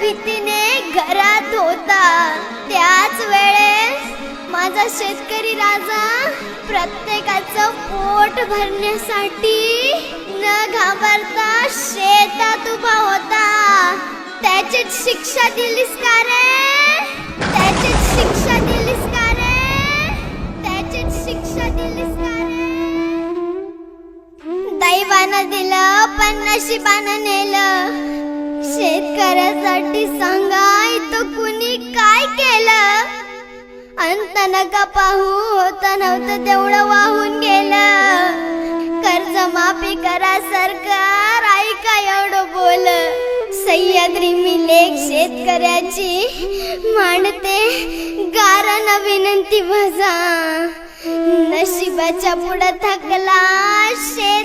भीतीने घरात होता. त्याच वेळेस माझा शेतकरी राजा प्रत्येकाचं पोट भरण्यासाठी न घाबरता शेतात उभा होता. त्याचीच शिक्षा दिलीस का रे? त्याचीच शिक्षा दिलीस का रे? त्याचीच शिक्षा दिलीस का रे? दैवानं दिलं पण नशिबानं माझ्यासाठी सांगाय तो कुणी काय केलं? अंत नका पाहू होत नव्हतं तेवढं वाहून गेलं. कर्ज माफी करा सरकार ऐका एवढं बोल. सह्याद्री मी लेख शेतकऱ्याची मांडते गारण विनंती माझा नशिबाच्या पुढं थकला शेत